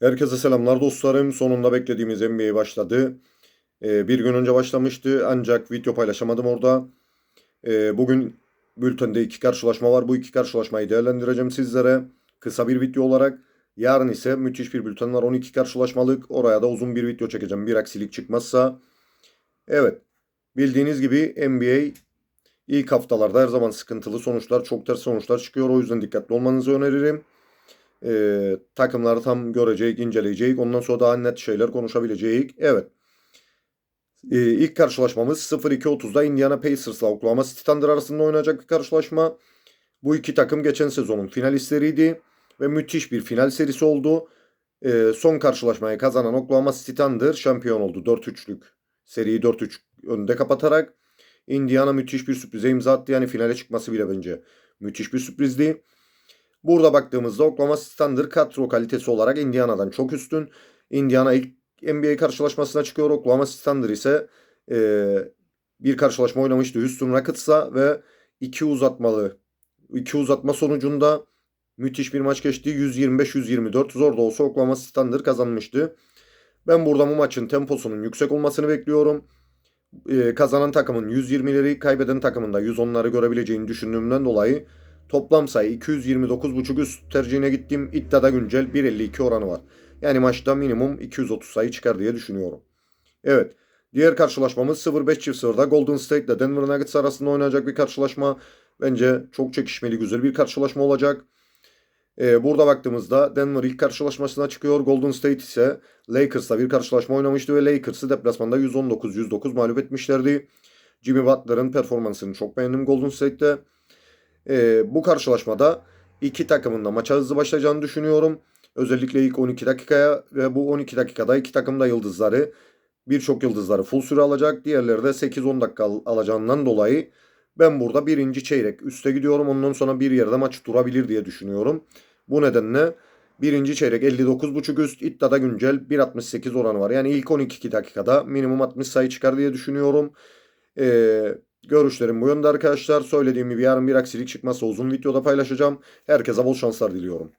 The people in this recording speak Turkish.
Herkese selamlar dostlarım. Sonunda beklediğimiz NBA başladı. Ee, bir gün önce başlamıştı ancak video paylaşamadım orada. Ee, bugün bültende iki karşılaşma var. Bu iki karşılaşmayı değerlendireceğim sizlere. Kısa bir video olarak. Yarın ise müthiş bir bülten var. 12 karşılaşmalık. Oraya da uzun bir video çekeceğim. Bir aksilik çıkmazsa. Evet. Bildiğiniz gibi NBA ilk haftalarda her zaman sıkıntılı sonuçlar, çok ters sonuçlar çıkıyor. O yüzden dikkatli olmanızı öneririm e, takımları tam görecek, inceleyecek. Ondan sonra daha net şeyler konuşabilecek. Evet. E, ilk karşılaşmamız 0-2-30'da Indiana Pacers'la Oklahoma City Thunder arasında oynayacak bir karşılaşma. Bu iki takım geçen sezonun finalistleriydi ve müthiş bir final serisi oldu. E, son karşılaşmayı kazanan Oklahoma City Thunder şampiyon oldu. 4-3'lük seriyi 4-3 önde kapatarak. Indiana müthiş bir sürprize imza attı. Yani finale çıkması bile bence müthiş bir sürprizdi. Burada baktığımızda Oklahoma Thunder kadro kalitesi olarak Indiana'dan çok üstün. Indiana ilk NBA karşılaşmasına çıkıyor. Oklahoma Thunder ise e, bir karşılaşma oynamıştı Houston Rockets'a ve iki uzatmalı iki uzatma sonucunda müthiş bir maç geçti. 125-124 zor da olsa Oklahoma Thunder kazanmıştı. Ben burada bu maçın temposunun yüksek olmasını bekliyorum. Ee, kazanan takımın 120'leri, kaybeden takımın da 110'ları görebileceğini düşündüğümden dolayı Toplam sayı 229.5 üst tercihine gittim. İddiada güncel 1.52 oranı var. Yani maçta minimum 230 sayı çıkar diye düşünüyorum. Evet. Diğer karşılaşmamız 0-5-0'da Golden State ile Denver Nuggets arasında oynayacak bir karşılaşma. Bence çok çekişmeli güzel bir karşılaşma olacak. Ee, burada baktığımızda Denver ilk karşılaşmasına çıkıyor. Golden State ise Lakers'la bir karşılaşma oynamıştı ve Lakers'ı deplasmanda 119-109 mağlup etmişlerdi. Jimmy Butler'ın performansını çok beğendim Golden State'te. E, bu karşılaşmada iki takımın da maça hızlı başlayacağını düşünüyorum. Özellikle ilk 12 dakikaya ve bu 12 dakikada iki takım da yıldızları birçok yıldızları full süre alacak. Diğerleri de 8-10 dakika alacağından dolayı ben burada birinci çeyrek üste gidiyorum. Ondan sonra bir yerde maç durabilir diye düşünüyorum. Bu nedenle birinci çeyrek 59.5 üst iddiada güncel 1.68 oranı var. Yani ilk 12 dakikada minimum 60 sayı çıkar diye düşünüyorum. Eee Görüşlerim bu yönde arkadaşlar. Söylediğim gibi yarın bir aksilik çıkmazsa uzun videoda paylaşacağım. Herkese bol şanslar diliyorum.